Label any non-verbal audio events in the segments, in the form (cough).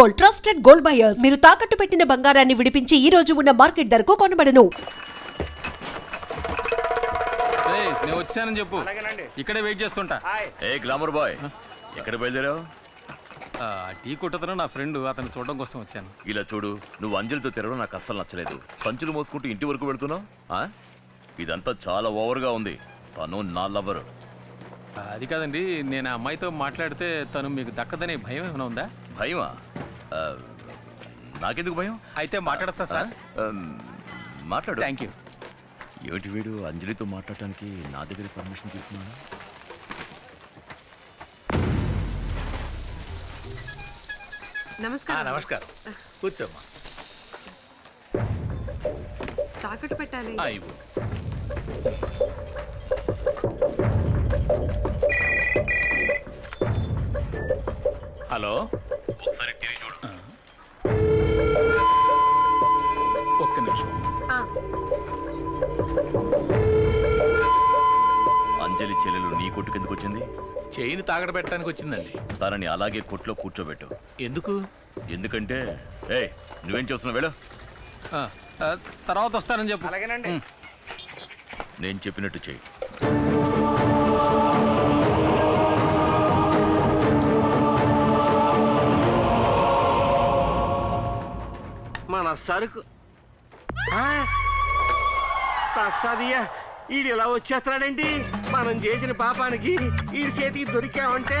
Gold trusted gold buyers మీరు తాకట్టు పెట్టిన బంగారాన్ని విడిపించి ఈ రోజు ఉన్న మార్కెట్ ధరకు కొనబడను. నేను వచ్చానని చెప్పు. ఇక్కడే వెయిట్ చేస్తుంటా. ఏ గ్లామర్ బాయ్. ఎక్కడ బయలుదేరావు? ఆ, టీ కొట్టతను నా ఫ్రెండ్ అతను చూడడం కోసం వచ్చాను. ఇలా చూడు నువ్వు అంజలితో తిరగడం నాకు అస్సలు నచ్చలేదు. సంచులు మోసుకుంటూ ఇంటి వరకు వెళ్తున్నావు? ఆ? ఇదంతా చాలా ఓవర్గా ఉంది. తను నా లవరు. అది కాదండి నేను ఆ అమ్మాయితో మాట్లాడితే తను మీకు దక్కదనే భయం ఏమైనా ఉందా? భయమా? ఆ, నాకెందుకు భయం? అయితే మాట్లాడతా? సార్? మాట్లాడు. థ్యాంక్ యూ ఏమిటి వీడు అంజలితో మాట్లాడటానికి నా దగ్గర పర్మిషన్ తీసుకున్నాను నమస్కారం. నమస్కారం. కూర్చోమ్మా. తాకట్టు పెట్టాలి. ఇవ్వు. హలో. ఒకసారి తిరిగి చూడు. ఒక్క నిమిషం. అంజలి చెల్లెలు నీ కొట్టు కిందకు వచ్చింది? చైన్ తాగడ పెట్టడానికి వచ్చిందండి. తనని అలాగే కొట్లో కూర్చోబెట్టు. ఎందుకు? ఎందుకంటే ఏ నువ్వేం చేస్తున్నావు ఆ, తర్వాత వస్తానని చెప్పు. అలాగేనండి. నేను చెప్పినట్టు చెయ్యి మన సరుకు? తస్సదియ్యా ఈడు ఇలా వచ్చేస్తున్నాడేంటి మనం చేసిన పాపానికి ఈ చేతికి దొరికామంటే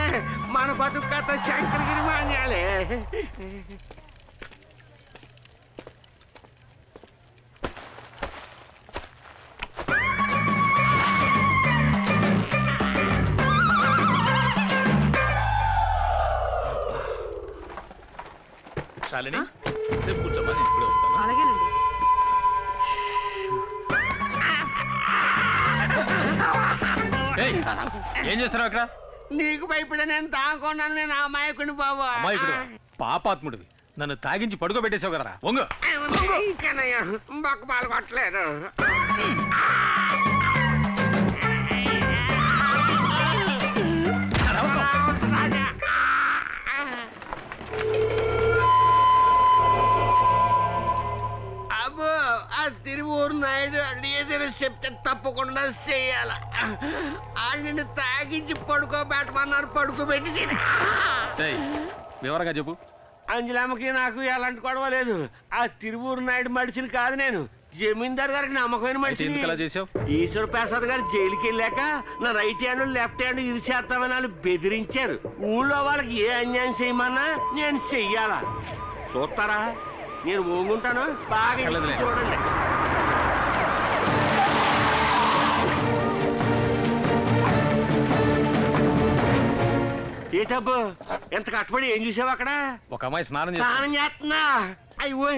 మన బతుకు కథ శంకరగిరి మాన్యాలే. శాలిని? సేపు కూర్చోమ్మా నేను ఇప్పుడే వస్తాను. అలాగేనండి. ఏయ్, ఏం చేస్తున్నావు అక్కడ? నీకు భయపడే నేను తాగకున్నాను నేను అమాయకుని బాబు. అమ్మాయికుడు పాపాత్ముడివి. నన్ను తాగించి పడుకోబెట్టేసావు కదరా. వంగు. ఇంకనయ్యా బొక్క పాలు కొట్టలేదు. ఆ తిరువూరు నాయుడు ఏదైనా చెప్తే తప్పకుండా చెయ్యాల ఆ నిన్ను తాగించి పడుకోబెట్టమన్నారు పడుకోబెట్టి వివరంగా చెప్పు. అంజలమ్మకి నాకు ఎలాంటి గొడవ లేదు. ఆ తిరువూరు నాయుడు మడిచిని కాదు నేను. జమీందార్ గారికి నమ్మకమైన మనిషి ఈశ్వర ప్రసాద్ గారు జైలుకి వెళ్ళాక నా రైట్ హ్యాండ్ లెఫ్ట్ హ్యాండ్ ఇది చేస్తామని వాళ్ళు బెదిరించారు. ఊళ్ళో వాళ్ళకి ఏ అన్యాయం చేయమన్నా నేను చెయ్యాలా. చూస్తారా? నేను ఊగుంటాను. బాగా. చూడండి. ఏటబ్బు ఎంత కష్టపడి ఏం చూసావు అక్కడ? ఒక అమ్మాయి స్నానం చేస్తున్నా అయ్యో.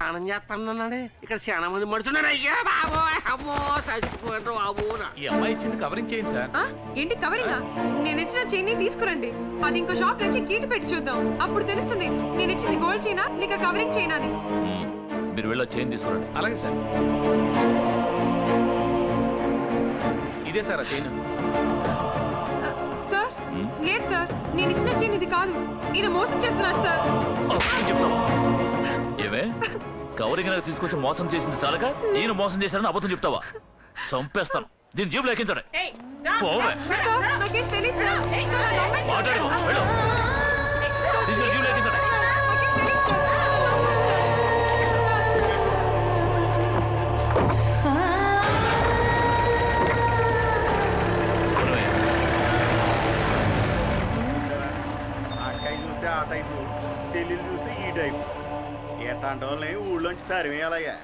స్నానం చేస్తున్నాడే ఇక్కడ చాలా మంది మడుతున్నారు అయ్యా బాబో అమ్మో చచ్చిపోయారు బాబు ఈ అమ్మాయి ఇచ్చింది కవరింగ్ చేయండి సార్. ఆ, ఏంటి కవరింగా నేను ఇచ్చిన చైన్ తీసుకురండి. అది ఇంకో షాప్ నుంచి కీటు పెట్టి చూద్దాం. అప్పుడు తెలుస్తుంది నేను ఇచ్చింది గోల్డ్ చైనా లేక కవరింగ్ చైనా అని. మ్మ్. మీరు వెళ్ళ చైన్ తీసుకురండి. అలాగే సార్. ఇదే సార్ ఆ చైన్? లేదు సార్ నేను ఇచ్చిన చైన్ ఇది కాదు ఈయన మోసం చేస్తున్నాడు సార్ ఏమే కవరింగ్ నాకు తీసుకొచ్చి మోసం చేసింది చాలక నేను మోసం చేశానని అబద్ధం చెప్తావా చంపేస్తాను దీని జేబులో ఎక్కించండి పోవే తెలియదు మాట్లాడు టైపు ఎట్లాంటి వాళ్ళని ఊళ్ళోంచి తరిమేయాలయ్యా.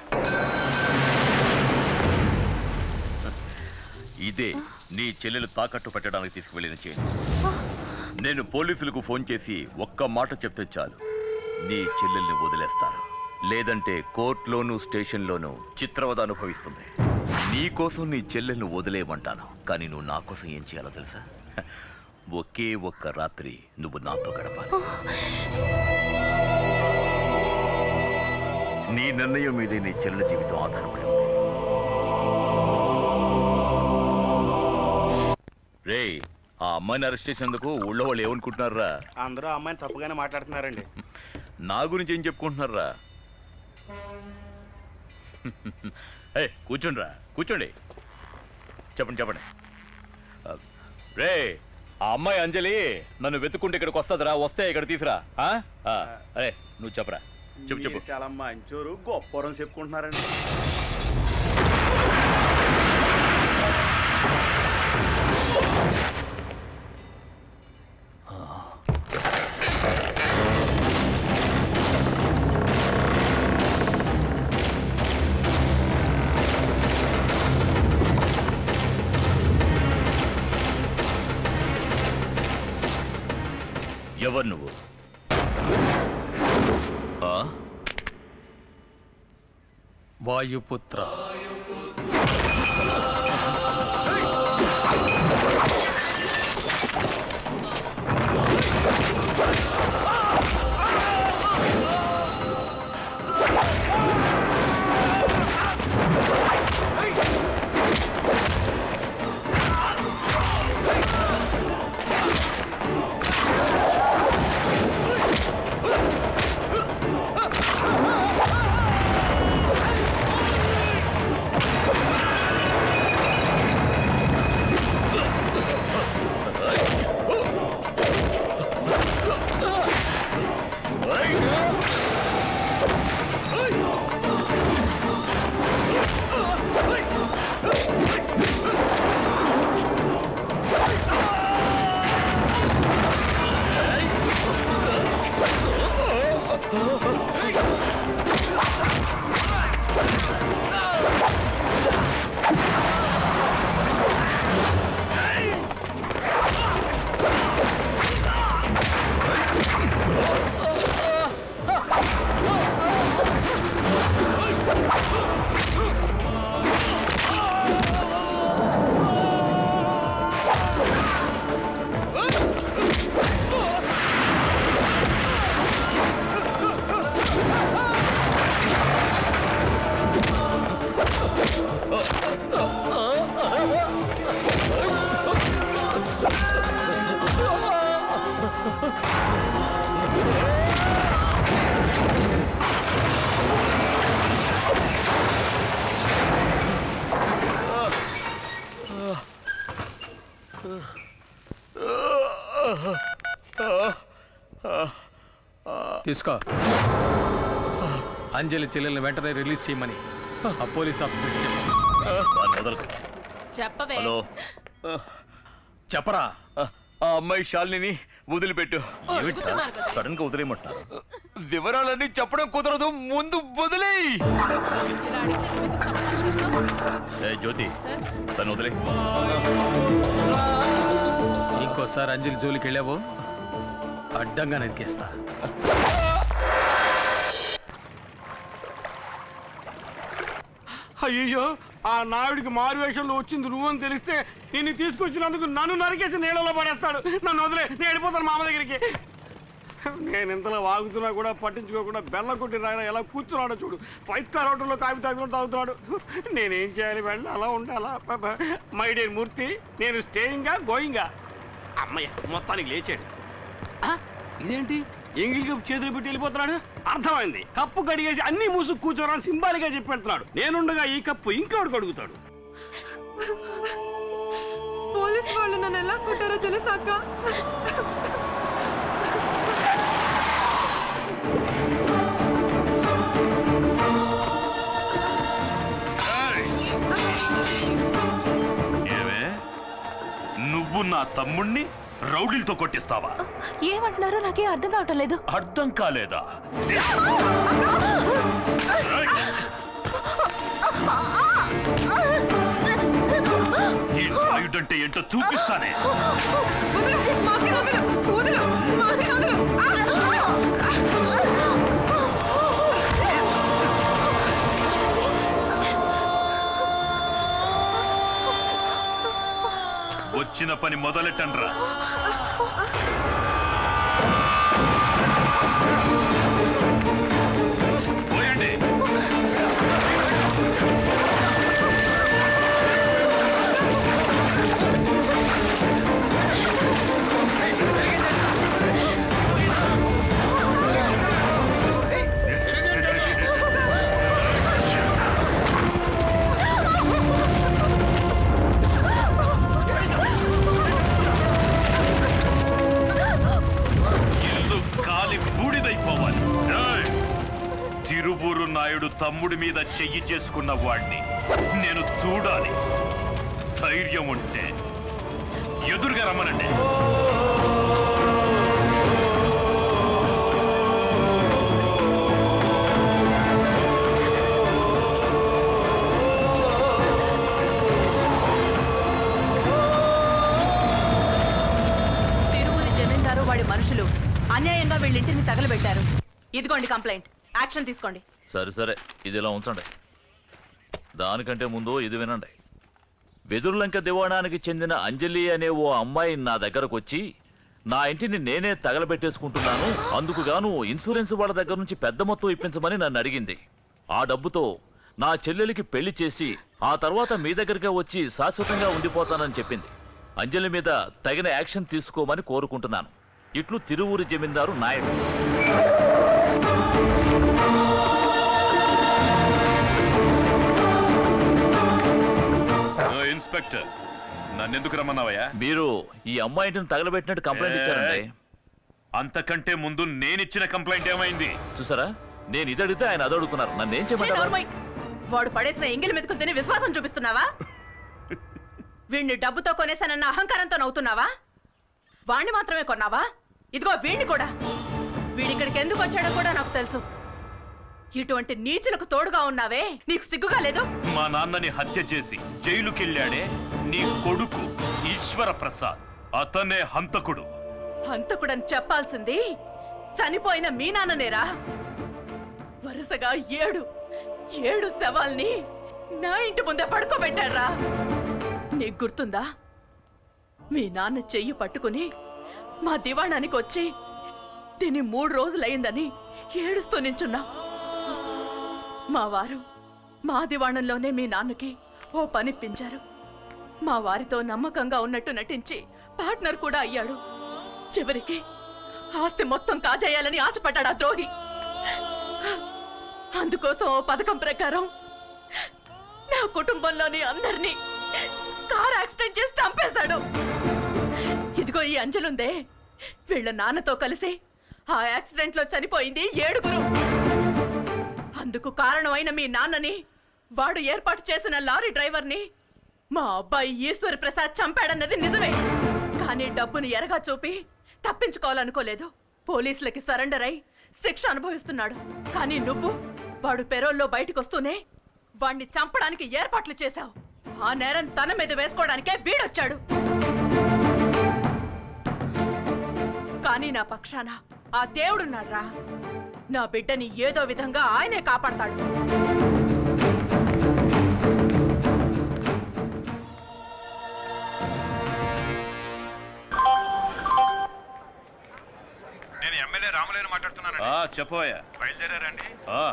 ఇదే నీ చెల్లెలు తాకట్టు పెట్టడానికి తీసుకువెళ్ళిన చైన్ నేను పోలీసులకు ఫోన్ చేసి ఒక్క మాట చెప్తే చాలు. నీ చెల్లెల్ని వదిలేస్తాను. లేదంటే కోర్టులోనూ స్టేషన్లోనూ చిత్రవద అనుభవిస్తుంది. నీ కోసం నీ చెల్లెల్ని వదిలేయమంటాను. కానీ నువ్వు నా కోసం ఏం చేయాలో తెలుసా? (laughs) ఒకే ఒక్క రాత్రి నువ్వు నాతో గడపాలి. నీ నిర్ణయం మీదే నీ చెల్లెల జీవితం ఆధారపడి ఉంది. రే ఆ అమ్మాయిని అరెస్ట్ చేసినందుకు ఊళ్ళో వాళ్ళు ఏమనుకుంటున్నారా అందరూ అమ్మాయిని తప్పుగానే మాట్లాడుతున్నారండి. (laughs) నా గురించి ఏం చెప్పుకుంటున్నారా (laughs) ఏ కూర్చోండిరా కూర్చోండి. చెప్పండి చెప్పండి. రే ఆ అమ్మాయి అంజలి నన్ను వెతుక్కుంటే ఇక్కడికి వస్తుందిరా వస్తే ఇక్కడ తీసురా. ఆ? ఆ, అరే నువ్వు చెప్పరా. చెప్పు చెప్పు. మీరు చాలా మంచోరు గొప్పరం చెప్పుకుంటున్నారండి. వాయుపుత్ర. తీసుకో. అంజలి చెల్లెల్ని వెంటనే రిలీజ్ చేయమని ఆ పోలీస్ వదలకు. చెప్పవే. హలో. చెప్పరా? ఆ, అమ్మాయి శాలిని వదిలిపెట్టు. సడన్గా వదిలేయమంటున్నారు. వివరాలన్నీ చెప్పడం కుదరదు ముందు వదిలేయ్. జ్యోతి సార్. తను వదిలే. ఇంకోసారి అంజలి జోలికి వెళ్ళావు? అడ్డంగా నరికేస్తా. అయ్యో ఆ నాయుడికి మారు వేషంలో వచ్చింది నువ్వని తెలిస్తే నిన్ను తీసుకొచ్చినందుకు నన్ను నరికేసి నీళ్ళలో పడేస్తాడు. నన్ను వదిలే నేను వెళ్ళిపోతాను మామ దగ్గరికి. నేను ఇంతలో వాగుతున్నా కూడా పట్టించుకోకుండా బెల్ల కొట్టి రాయన ఎలా కూర్చున్నాడో చూడు. ఫైవ్ స్టార్ హోటల్లో కాఫీ తాగుతున్నా తాగుతున్నాడు. నేనేం చేయాలి వెళ్ళి అలా ఉండాలా మై డేర్ మూర్తి నేను స్టేయింగా గోయింగా. అమ్మయ్య మొత్తానికి లేచాడు. ఇదేంటి? ఎంగిల్ కప్పు చేతులు పెట్టి వెళ్ళిపోతున్నాడు? అర్థమైంది. కప్పు కడిగేసి అన్ని మూసుకు కూర్చోరని సింబాలిగా చెప్పి పెడుతున్నాడు నేనుండగా ఈ కప్పు ఇంకోటి అడుగుతాడు? పోలీస్ వాళ్ళు నన్ను ఎలా కొట్టారో తెలుసా నువ్వు నా తమ్ముణ్ణి? రౌడీలతో కొట్టిస్తావా? ఏమంటున్నారో నాకే అర్థం కావటం లేదు. అర్థం కాలేదా? ఈ ఏంటో చూపిస్తానే. వచ్చిన పని మొదలెట్టండ్రా. తిరుబూరు నాయుడు తమ్ముడి మీద చెయ్యి చేసుకున్న వాణ్ణి నేను చూడాలి. ధైర్యం ఉంటే ఎదురుగా రమ్మనండి. జమీందారు వాడి మనుషులు అన్యాయంగా వీళ్ళింటిని తగలబెట్టారు. ఇదిగోండి కంప్లైంట్. యాక్షన్ తీసుకోండి. సరే సరే. ఇది ఇలా ఉంచండి. దానికంటే ముందు ఇది వినండి. వెదురులంక దివాణానికి చెందిన అంజలి అనే ఓ అమ్మాయి నా దగ్గరకు వచ్చి నా ఇంటిని నేనే తగలబెట్టేసుకుంటున్నాను. అందుకు గాను ఇన్సూరెన్స్ వాళ్ళ దగ్గర నుంచి పెద్ద మొత్తం ఇప్పించమని నన్ను అడిగింది. ఆ డబ్బుతో నా చెల్లెలికి పెళ్ళి చేసి ఆ తర్వాత మీ దగ్గరకే వచ్చి శాశ్వతంగా ఉండిపోతానని చెప్పింది. అంజలి మీద తగిన యాక్షన్ తీసుకోమని కోరుకుంటున్నాను. ఇట్లు తిరువూరు జమీందారు నాయుడు. ఇన్స్పెక్టర్ నన్నెందుకు రమ్మన్నావయ్యా? మీరు ఈ అమ్మాయి ఇంటిని తగలబెట్టినట్టు కంప్లైంట్ ఇచ్చారండి. అంతకంటే ముందు నేనిచ్చిన కంప్లైంట్ ఏమైంది? చూసారా? నేను ఇది అడిగితే ఆయన అది అడుగుతున్నారు. నన్ను ఏం నోర్మోయ్. వాడు పడేసిన ఎంగిలి మెతుకులు తిని విశ్వాసం చూపిస్తున్నావా? వీణ్ణి డబ్బుతో కొనేసానన్న అహంకారంతో నవ్వుతున్నావా? వాణ్ణి మాత్రమే కొన్నావా? ఇదిగో వీణ్ణి కూడా. వీడిక్కడికి ఎందుకు వచ్చాడో కూడా నాకు తెలుసు. ఇటువంటి నీచులకు తోడుగా ఉన్నావే? నీకు సిగ్గుగా లేదు? మా నాన్నని హత్య చేసి జైలుకెళ్ళాడే నీ కొడుకు ఈశ్వర ప్రసాద్ అతనే హంతకుడు. హంతకుడని చెప్పాల్సింది చనిపోయిన మీ నాన్ననేరా? వరుసగా ఏడు ఏడు శవాల్ని నా ఇంటి ముందే పడుకోబెట్టారా నీకు గుర్తుందా? మీ నాన్న చెయ్యి పట్టుకుని మా దివాణానికి వచ్చి తిని మూడు రోజులయ్యిందని ఏడుస్తూ నించున్నా. మా వారు మా దివాణంలోనే మీ నాన్నకి ఓ పనిప్పించారు మా వారితో నమ్మకంగా ఉన్నట్టు నటించి పార్ట్నర్ కూడా అయ్యాడు. చివరికి ఆస్తి మొత్తం కాజేయాలని ఆశపడ్డాడు ఆ ద్రోహి. అందుకోసం ఓ పథకం ప్రకారం నా కుటుంబంలోని అందరినీ కార్ యాక్సిడెంట్ చేసి చంపేశాడు. ఇదిగో ఈ అంజలుందే వీళ్ళ నాన్నతో కలిసి ఆ యాక్సిడెంట్లో చనిపోయింది ఏడుగురు. అందుకు కారణమైన మీ నాన్నని వాడు ఏర్పాటు చేసిన లారీ డ్రైవర్ని మా అబ్బాయి ఈశ్వర్ ప్రసాద్ చంపాడన్నది నిజమే. కానీ డబ్బును ఎరగా చూపి తప్పించుకోవాలనుకోలేదు. పోలీసులకి సరెండర్ అయి శిక్ష అనుభవిస్తున్నాడు. కానీ నువ్వు వాడు పెరోల్లో బయటకు వస్తూనే వాణ్ణి చంపడానికి ఏర్పాట్లు చేశావు. ఆ నేరం తన మీద వేసుకోవడానికే వీడొచ్చాడు. కానీ నా పక్షాన ఆ దేవుడున్నాడ్రా. నా బిడ్డని ఏదో విధంగా ఆయనే కాపాడతాడు. నేను ఎమ్మెల్యే రామలేరు మాట్లాడుతున్నాను ఆ చెప్పవయ్యా. బయలుదేరారండి. ఆ,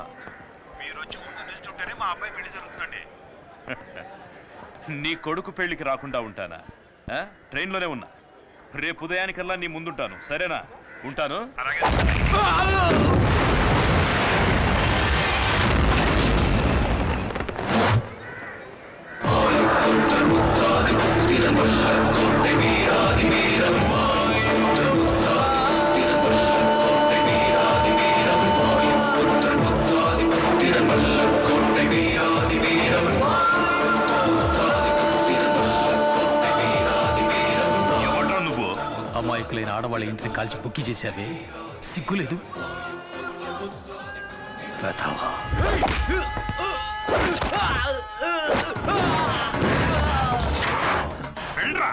మీరు వచ్చి ముందు నిల్చుంటేనే మా అబ్బాయి పెళ్ళి జరుగుతుందండి. (laughs) నీ కొడుకు పెళ్ళికి రాకుండా ఉంటానా? ఆ? ట్రైన్లోనే ఉన్నా. రేపు ఉదయానికల్లా నీ ముందుంటాను. సరేనా? ఉంటాను? అలాగే. అమాయకులైన ఆడవాళ్ళ ఇంటిని కాల్చి బుక్కి చేశావే? సిగ్గులేదు? వెధవా. వెళ్ళరా?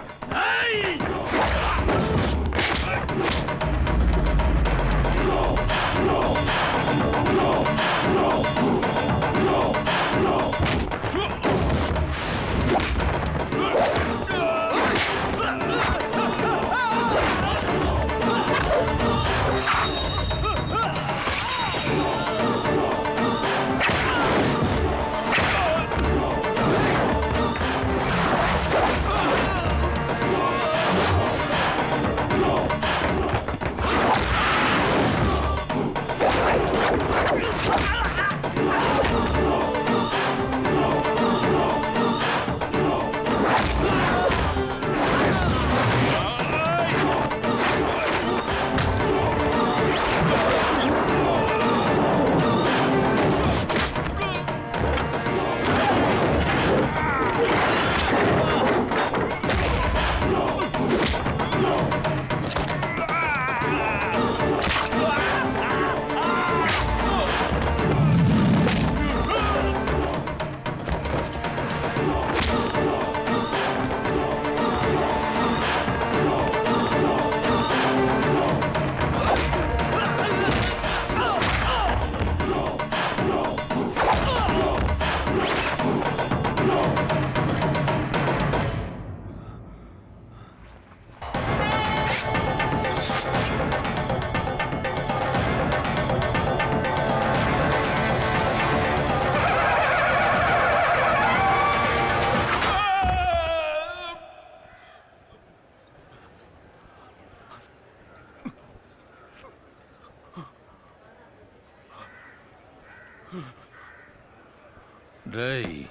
రేయ్.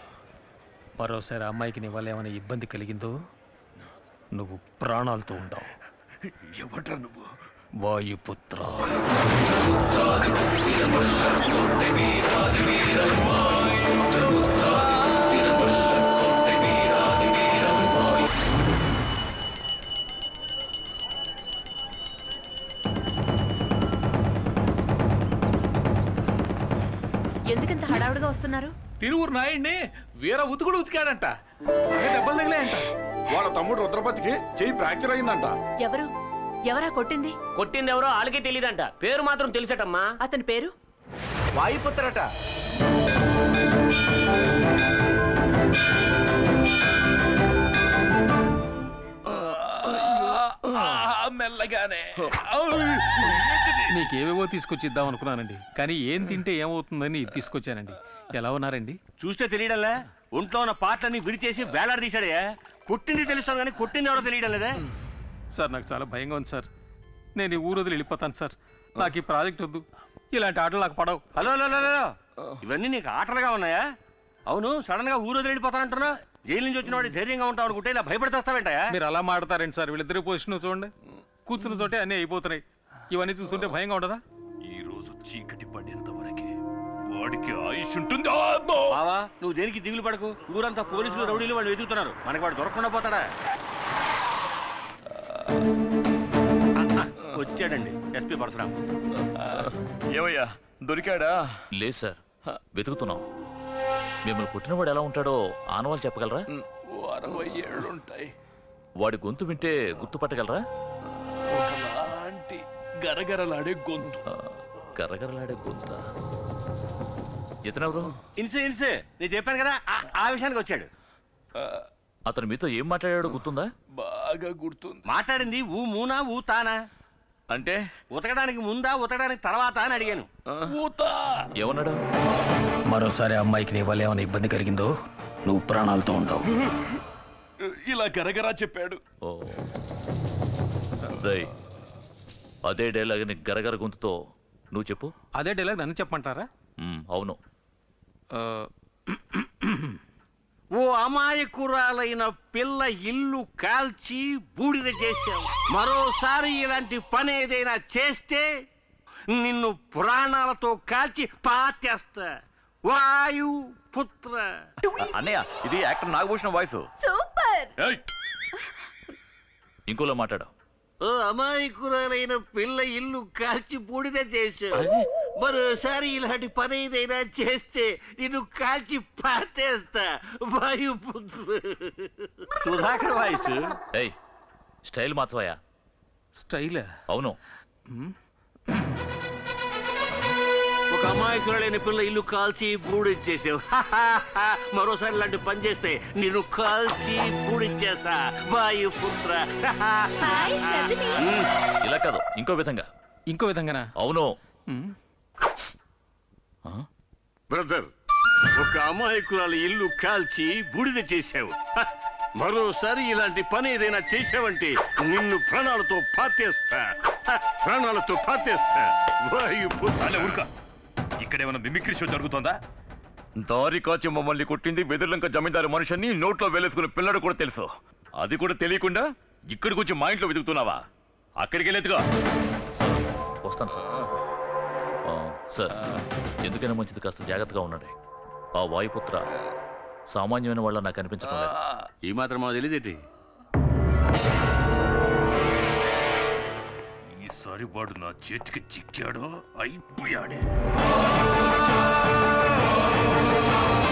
మరోసారి అమ్మాయికి నీ వల్ల ఏమైనా ఇబ్బంది కలిగిందో నువ్వు ప్రాణాలతో ఉండవు. ఎవడ్రా నువ్వు? వాయుపుత్ర. ఎందుకంత హడావుడిగా వస్తున్నారు? తిరువురు నాయుడిని వీర ఉతుకుడు ఉతికాడంట. దెబ్బలు తగిలాయంట. వాళ్ళ తమ్ముడు రుద్రపతికి చెయ్యి ఫ్రాక్చర్ అయిందంట. ఎవరు? ఎవరా కొట్టింది? కొట్టింది ఎవరో వాళ్ళకే తెలియదంట పేరు మాత్రం తెలిసటమ్మా. అతని పేరు? వాయుపుత్రట. మెల్లగానే. నీకేవేవో తీసుకొచ్చి ఇద్దాం అనుకున్నానండి కానీ ఏం తింటే ఏమవుతుందని తీసుకొచ్చానండి. ఎలా ఉన్నారండి? చూస్తే తెలియడంలే. ఒంట్లో ఉన్న పాటలన్నీ విడిచేసి వేలాడదీశాడే కొట్టింది తెలుస్తాను కానీ కొట్టింది ఎవరో తెలియడం లేదే. సార్ నాకు చాలా భయంగా ఉంది సార్. నేను ఈ ఊరు వదిలి వెళ్ళిపోతాను సార్. నాకు ఈ ప్రాజెక్ట్ వద్దు. ఇలాంటి ఆటలు నాకు పడవు. Hello hello hello, hello. ఇవన్నీ నీకు ఆటలుగా ఉన్నాయా? అవును సడన్గా ఊరు వదిలి వెళ్ళిపోతానంటున్నా. జైలు నుంచి వచ్చిన వాడు ధైర్యంగా ఉంటావు అనుకుంటే ఇలా భయపడితేస్తావేంటయా మీరు అలా మాడతారండి సార్. వీళ్ళిద్దరి పొజిషన్ చూడండి. కూర్చున్న చోటే అన్నీ అయిపోతున్నాయి. ఇవన్నీ చూస్తుంటే భయంగా ఉండదా ఈ రోజు చీకటి పడేంత వరకే వాడికి ఆయుష్ ఉంటుంది! బావా నువ్వు దేనికి దిగులు పడకు? ఊరంతా పోలీసులు రౌడీలు వాళ్ళు వెతుకుతున్నారు. మనకి వాడు దొరకకుండా పోతాడా? (laughs) వచ్చాడండి ఎస్పీ పరశురామ్. ఏమయ్యా దొరికాడా? లేదు సార్ వెతుకుతున్నాం. మిమ్మల్ని పుట్టినవాడు ఎలా ఉంటాడో ఆనవాళ్ళు చెప్పగలరా? అరవై ఏళ్ళుంటాయి. వాడి గొంతు వింటే గుర్తుపట్టగలరా? గరగరలాడే గొంతు. గరగరలాడే గొంత? ఇతనెవరు ఇన్సే ఇన్సే. నేను చెప్పాను కదా ఆ- ఆ విషయానికి వచ్చాడు. అతను మీతో ఏం మాట్లాడాడో గుర్తుందా? బాగా గుర్తుంది. మాట్లాడింది ఊ మూనా ఊ తానా? అంటే? ఉతకడానికి ముందా ఉతకడానికి తర్వాత అని అడిగాను. ఊత. ఏమన్నాడు? మరోసారి ఆ అమ్మాయికి నీ వల్ల ఏమైనా ఇబ్బంది కలిగిందో నువ్వు ప్రాణాలతో ఉండవు ఇలా గరగరా చెప్పాడు. అదే డైలాగ్ని గరగర గొంతుతో నువ్వు చెప్పు. అదే డైలాగ్ నన్ను చెప్పమంటారా? మ్, అవును. (clears throat) ఓ అమాయకురాలైన పిల్ల ఇల్లు కాల్చి బూడిద చేశావు. మరోసారి ఇలాంటి పని ఏదైనా చేస్తే నిన్ను ప్రాణాలతో కాల్చి పాతేస్తా. వాయు పుత్ర. అన్నయ్య ఇది యాక్టర్ నాగభూషణ వాయిస్. సూపర్. ఏయ్! ఇంకోలో మాట్లాడు. ఓ అమాయకురాలైన పిల్ల ఇల్లు కాల్చి బూడిద చేశావు. మరోసారి ఇలాంటి పని ఏదైనా చేస్తే నిన్ను కాల్చి పాతేస్తా. వాయుపుత్ర సుధాకర్ వాయిస్. ఏయ్ స్టైల్ మార్చవయ్యా స్టైల్? అవును. ఒక అమాయకురాలైన పిల్ల ఇల్లు కాల్చి బూడిచ్చేసావు. మరోసారి ఇలాంటి పని చేస్తే నిన్ను కాల్చి బూడిచ్చేస్తా. వాయుపుత్ర మ్, ఇలా కాదు ఇంకో విధంగా. ఇంకో విధంగానా? అవును? బ్రదర్ ఒక అమాయకురాలు ఇల్లు కాల్చి బూడిద చేశావు! మరోసారి ఇలాంటి పని ఏదైనా చేశావంటే నిన్ను ప్రాణాలతో పాతేస్తా! ప్రాణాలతో పాతేస్తా. ఊరుక. ఇక్కడేమైనా మిమిక్రీ షో జరుగుతోందా? దారి కాచి మమ్మల్ని కొట్టింది వెదుర్లంక జమీందారు మనుషుని నోట్లో వేలేసుకున్న పిల్లడు కూడా తెలుసు. అది కూడా తెలియకుండా ఇక్కడికి వచ్చి మా ఇంట్లో వెతుకుతున్నావా? అక్కడికి వెళ్ళేదిగా సార్ వస్తాను సార్. సార్ ఎందుకైనా మంచిది కాస్త జాగ్రత్తగా ఉండండి. ఆ వాయుపుత్ర సామాన్యమైన వాళ్ళ నాకు అనిపించడం లేదు. ఈ మాత్రం మాకు తెలియదేటి ఈసారి వాడు నా చేతికి చిక్కాడో అయిపోయాడే.